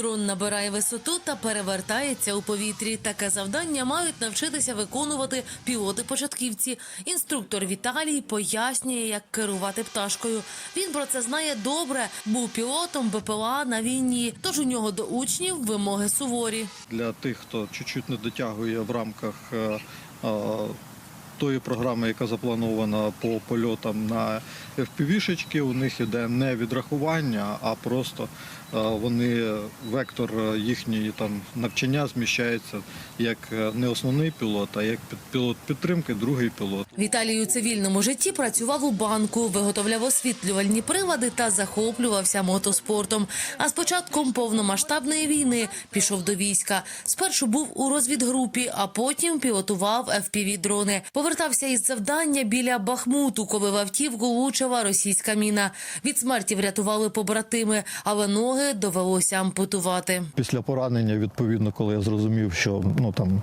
Дрон набирає висоту та перевертається у повітрі. Таке завдання мають навчитися виконувати пілоти-початківці. Інструктор Віталій пояснює, як керувати пташкою. Він про це знає добре. Був пілотом БПЛА на війні. Тож у нього до учнів вимоги суворі. для тих, хто чуть-чуть не дотягує в рамках е, е, тої програми, яка запланована по польотам на FPV-шечки, у них іде не відрахування, а просто е, вони вектор їхньої там навчання зміщається як е, не основний пілот, а як пілот підтримки, другий пілот. Віталій у цивільному житті працював у банку, виготовляв освітлювальні прилади та захоплювався мотоспортом. А з початком повномасштабної війни пішов до війська. Спершу був у розвідгрупі, а потім пілотував FPV-дрони. Повертався із завдання біля Бахмуту, коли в автівку влучила російська міна. Від смерті врятували побратими, але ноги довелося ампутувати. Після поранення, відповідно, коли я зрозумів, що ну там.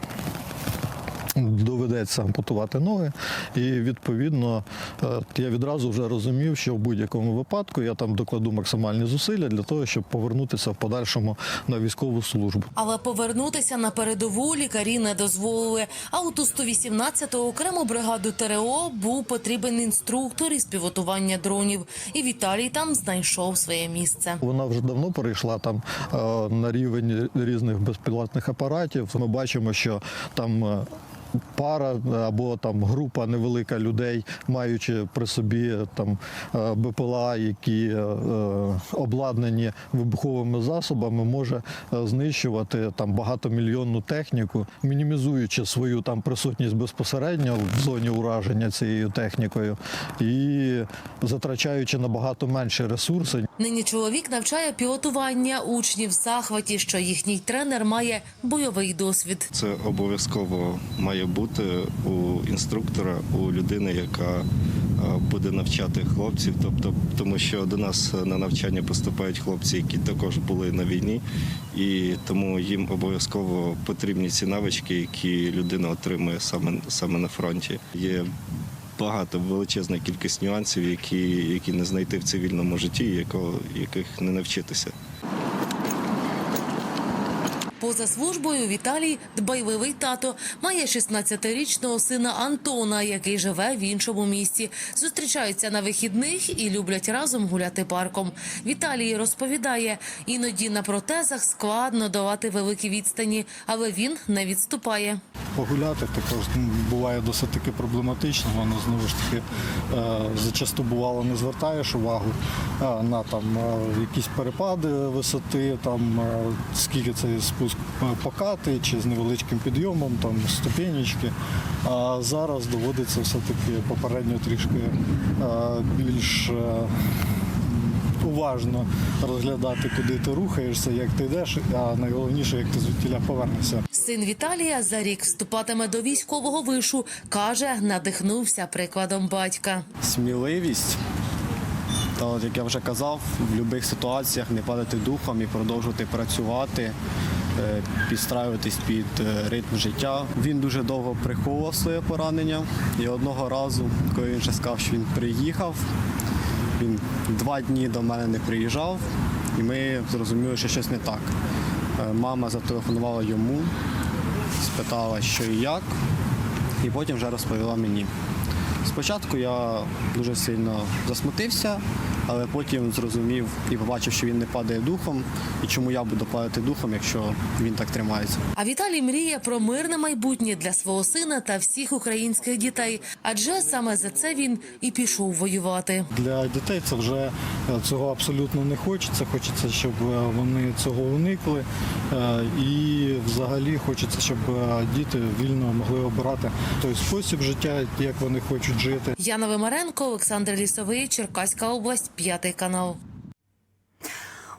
Доведеться ампутувати ноги, і відповідно е, я відразу вже розумів, що в будь-якому випадку я там докладу максимальні зусилля для того, щоб повернутися в подальшому на військову службу. Але повернутися на передову лікарі не дозволили. А у ту 118-ту окрему бригаду ТРО був потрібен інструктор із пілотування дронів. І Віталій там знайшов своє місце. Вона вже давно перейшла там е, на рівень різних безпілотних апаратів. Ми бачимо, що там. Пара або там група невелика людей, маючи при собі там е, БПЛА, які е, е, обладнані вибуховими засобами, може знищувати там багатомільйонну техніку, мінімізуючи свою там присутність безпосередньо в зоні ураження цією технікою і затрачаючи набагато менше ресурси, Нині чоловік навчає пілотування учнів в захваті, що їхній тренер має бойовий досвід. Це обов'язково має бути у інструктора, у людини, яка е, буде навчати хлопців. Тобто, тому що до нас на навчання поступають хлопці, які також були на війні, і тому їм обов'язково потрібні ці навички, які людина отримує саме, саме на фронті. Є багато величезна кількість нюансів, які, які не знайти в цивільному житті, якого, яких не навчитися. Поза службою Віталій дбайливий тато має 16-річного сина Антона, який живе в іншому місті. Зустрічаються на вихідних і люблять разом гуляти парком. Віталій розповідає, іноді на протезах складно долати великі відстані, але він не відступає. Погуляти також буває досить таки проблематично. Воно знову ж таки е, зачасту бувало не звертаєш увагу е, на там е, якісь перепади висоти, там скільки цей спуск покати чи з невеличким підйомом, там ступенечки. А зараз доводиться все-таки попередньо трішки е, більш. е, Уважно розглядати, куди ти рухаєшся, як ти йдеш, а найголовніше, як ти звідтіля повернешся. Син Віталія за рік вступатиме до військового вишу. каже, надихнувся прикладом батька. сміливість. Та от, як я вже казав, в будь-яких ситуаціях не падати духом і продовжувати працювати, е, підстраюватись під е, ритм життя. Він дуже довго приховував своє поранення. І одного разу, коли він вже сказав, що він приїхав, він два дні до мене не приїжджав, і ми зрозуміли, що щось не так. Е, Мама зателефонувала йому, спитала, що і як, і потім вже розповіла мені. Спочатку я дуже сильно засмутився, але потім зрозумів і побачив, що він не падає духом, і чому я буду падати духом, якщо він так тримається. А Віталій мріє про мирне майбутнє для свого сина та всіх українських дітей. Адже саме за це він і пішов воювати. Для дітей це вже е, цього абсолютно не хочеться. Хочеться, щоб е, вони цього уникли. Е, І взагалі хочеться, щоб діти вільно могли обирати той спосіб життя, як вони хочуть жити. Яна Вимаренко, Олександр Лісовий, Черкаська область, п'ятий канал.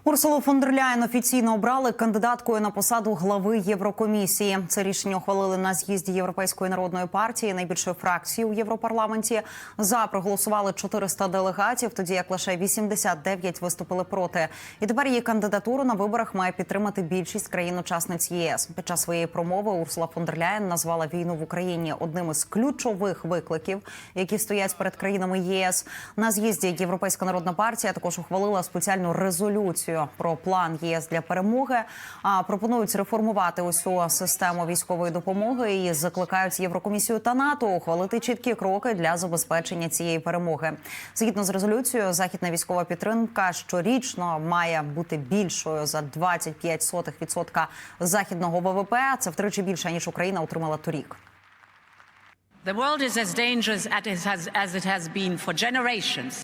Урсулу фон дер Ляєн офіційно обрали кандидаткою на посаду глави Єврокомісії. Це рішення ухвалили на з'їзді Європейської народної партії, найбільшої фракції у Європарламенті. За проголосували 400 делегатів, тоді як лише 89 виступили проти. І тепер її кандидатуру на виборах має підтримати більшість країн-учасниць ЄС. Під час своєї промови Урсула фон дер Ляєн назвала війну в Україні одним із ключових викликів, які стоять перед країнами ЄС. На з'їзді Європейська народна партія також ухвалила спеціальну резолюцію інформацією про план ЄС для перемоги. А пропонують реформувати усю систему військової допомоги і закликають Єврокомісію та НАТО ухвалити чіткі кроки для забезпечення цієї перемоги. Згідно з резолюцією, західна військова підтримка щорічно має бути більшою за 25% західного ВВП. Це втричі більше ніж Україна отримала торік.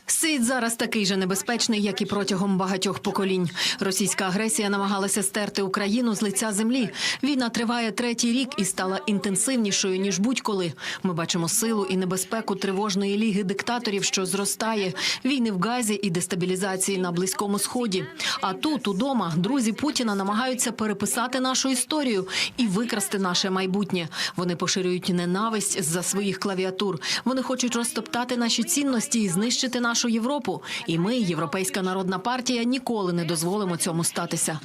Світ зараз такий же небезпечний, як і протягом багатьох поколінь. Російська агресія намагалася стерти Україну з лиця землі. Війна триває третій рік і стала інтенсивнішою ніж будь-коли. Ми бачимо силу і небезпеку тривожної ліги диктаторів, що зростає. Війни в Газі і дестабілізації на близькому сході. А тут, удома, друзі Путіна намагаються переписати нашу історію і викрасти наше майбутнє. Вони поширюють ненависть з-за своїх клавіатур. Вони хочуть розтоптати наші цінності і знищити нашу Європу. І ми, Європейська народна партія, ніколи не дозволимо цьому статися.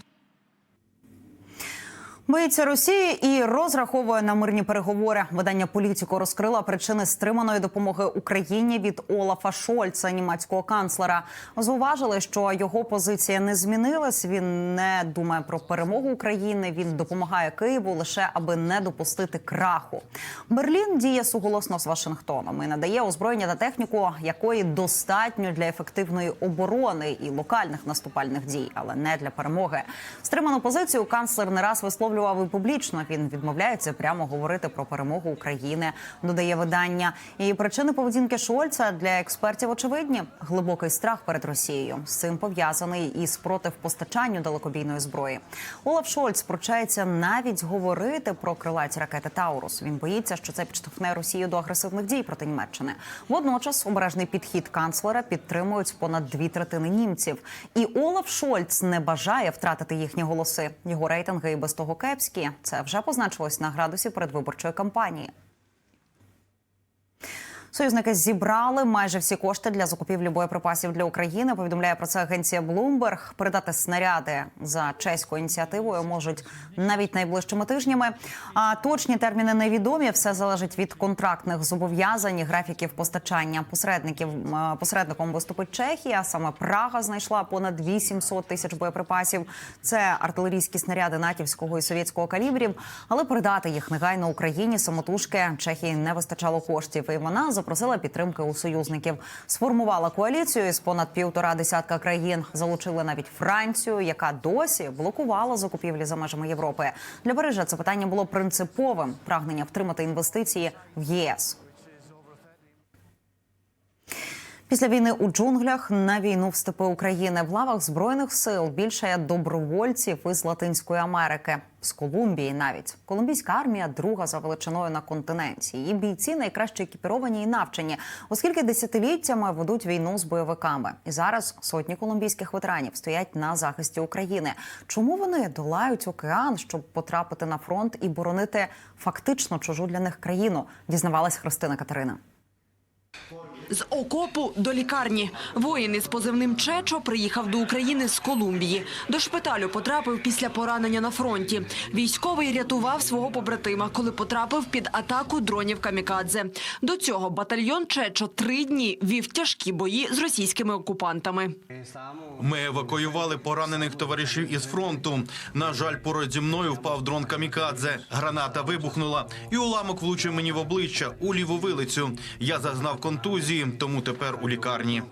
Боїться Росії і розраховує на мирні переговори. Видання політико розкрила причини стриманої допомоги Україні від Олафа Шольца, німецького канцлера. Зауважили, що його позиція не змінилась. Він не думає про перемогу України. Він допомагає Києву лише аби не допустити краху. Берлін діє суголосно з Вашингтоном і надає озброєння та техніку, якої достатньо для ефективної оборони і локальних наступальних дій, але не для перемоги. Стриману позицію канцлер не раз висловлював і публічно. Він відмовляється прямо говорити про перемогу України. Додає видання. І причини поведінки Шольца для експертів очевидні: глибокий страх перед Росією. З цим пов'язаний і спротив постачанню далекобійної зброї. Олаф Шольц пручається навіть говорити про крилаті ракети Таурус. Він боїться, що це підштовхне Росію до агресивних дій проти Німеччини. Водночас обережний підхід канцлера підтримують понад дві третини німців. І Олаф Шольц не бажає втратити їхні голоси. Його рейтинги і без того кепські. Це вже позначилось на градусі передвиборчої кампанії. Союзники зібрали майже всі кошти для закупівлі боєприпасів для України. Повідомляє про це агенція Bloomberg. Передати снаряди за чеською ініціативою можуть навіть найближчими тижнями. А точні терміни невідомі. Все залежить від контрактних зобов'язань, і графіків постачання посередників. Е, Посередником виступить Чехія. Саме Прага знайшла понад 800 тисяч боєприпасів. Це артилерійські снаряди натівського і совєтського калібрів. Але передати їх негайно Україні самотужки Чехії не вистачало коштів. І вона запросила підтримки у союзників. Сформувала коаліцію із понад півтора десятка країн. Залучили навіть Францію, яка досі блокувала закупівлі за межами Європи. Для Парижа це питання було принциповим прагнення втримати інвестиції в ЄС. Після війни у джунглях на війну в степи України в лавах збройних сил більше добровольців із Латинської Америки, з Колумбії навіть колумбійська армія друга за величиною на континенті. Її бійці найкраще екіпіровані і навчені, оскільки десятиліттями ведуть війну з бойовиками. І зараз сотні колумбійських ветеранів стоять на захисті України. Чому вони долають океан, щоб потрапити на фронт і боронити фактично чужу для них країну? Дізнавалась Христина Катерина. З окопу до лікарні. Воїн із позивним Чечо приїхав до України з Колумбії. До шпиталю потрапив після поранення на фронті. Військовий рятував свого побратима, коли потрапив під атаку дронів камікадзе. До цього батальйон Чечо три дні вів тяжкі бої з російськими окупантами. Ми евакуювали поранених товаришів із фронту. На жаль, поруч зі мною впав дрон камікадзе. Граната вибухнула, і уламок влучив мені в обличчя у ліву вилицю. Я зазнав контузії, тому тепер у лікарні.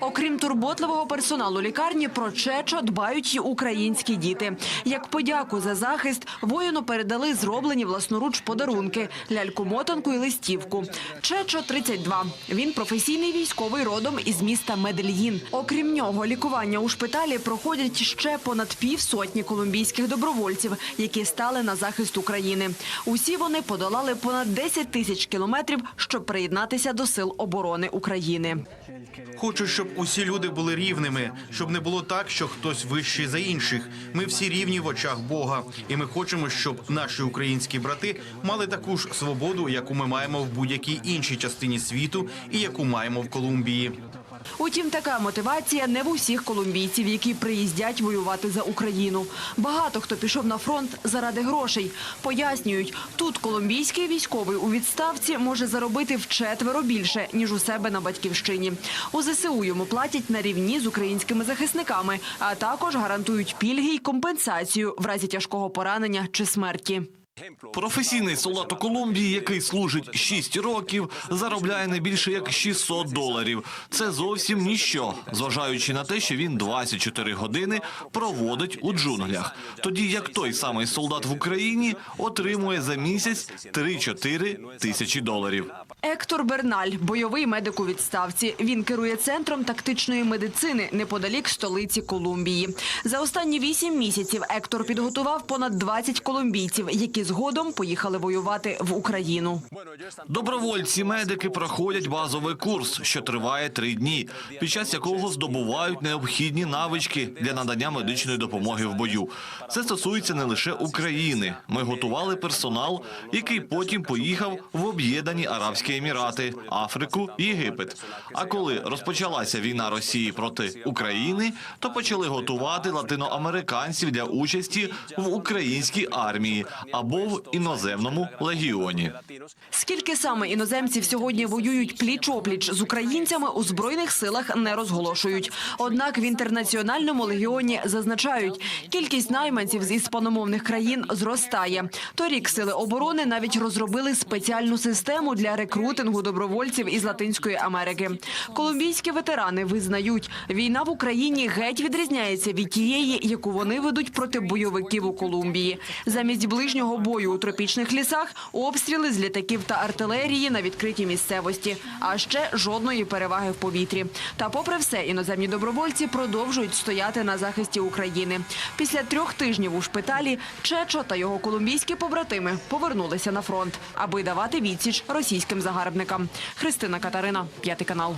Окрім турботливого персоналу лікарні, про Чечо дбають й українські діти. Як подяку за захист, воїну передали зроблені власноруч подарунки – ляльку-мотанку і листівку. Чечо – 32. Він професійний військовий родом із міста Медельїн. Окрім нього, лікування у шпиталі проходять ще понад півсотні колумбійських добровольців, які стали на захист України. Усі вони подолали понад 10 тисяч кілометрів, щоб приєднатися до сил оборони України. Хочу, щоб усі люди були рівними, щоб не було так, що хтось вищий за інших. Ми всі рівні в очах Бога, і ми хочемо, щоб наші українські брати мали таку ж свободу, яку ми маємо в будь-якій іншій частині світу, і яку маємо в Колумбії. Утім, така мотивація не в усіх колумбійців, які приїздять воювати за Україну. Багато хто пішов на фронт заради грошей. Пояснюють, тут колумбійський військовий у відставці може заробити вчетверо більше ніж у себе на батьківщині. У ЗСУ йому платять на рівні з українськими захисниками, а також гарантують пільги й компенсацію в разі тяжкого поранення чи смерті. Професійний солдат у Колумбії, який служить 6 років, заробляє не більше як 600 доларів. Це зовсім ніщо, зважаючи на те, що він 24 години проводить у джунглях. Тоді як той самий солдат в Україні отримує за місяць 3-4 тисячі доларів. Ектор Берналь, бойовий медик у відставці. Він керує центром тактичної медицини неподалік столиці Колумбії. За останні вісім місяців Ектор підготував понад 20 колумбійців, які згодом поїхали воювати в Україну. Добровольці медики проходять базовий курс, що триває три дні, під час якого здобувають необхідні навички для надання медичної допомоги в бою. Це стосується не лише України. Ми готували персонал, який потім поїхав в Об'єднані Арабські Емірати, Африку, Єгипет. А коли розпочалася війна Росії проти України, то почали готувати латиноамериканців для участі в українській армії або в іноземному легіоні. Скільки саме іноземців сьогодні воюють пліч-опліч з українцями у збройних силах не розголошують. Однак в інтернаціональному легіоні зазначають, кількість найманців з іспаномовних країн зростає. Торік сили оборони навіть розробили спеціальну систему для рекрутингу добровольців із Латинської Америки. Колумбійські ветерани визнають, війна в Україні геть відрізняється від тієї, яку вони ведуть проти бойовиків у Колумбії. Замість ближнього бою у тропічних лісах обстріли з літаків та артилерії на відкритій місцевості, а ще жодної переваги в повітрі. Та, попри все, іноземні добровольці продовжують стояти на захисті України. Після трьох тижнів у шпиталі Чечо та його колумбійські побратими повернулися на фронт, аби давати відсіч російським загарбникам. Христина Катерина, п'ятий канал.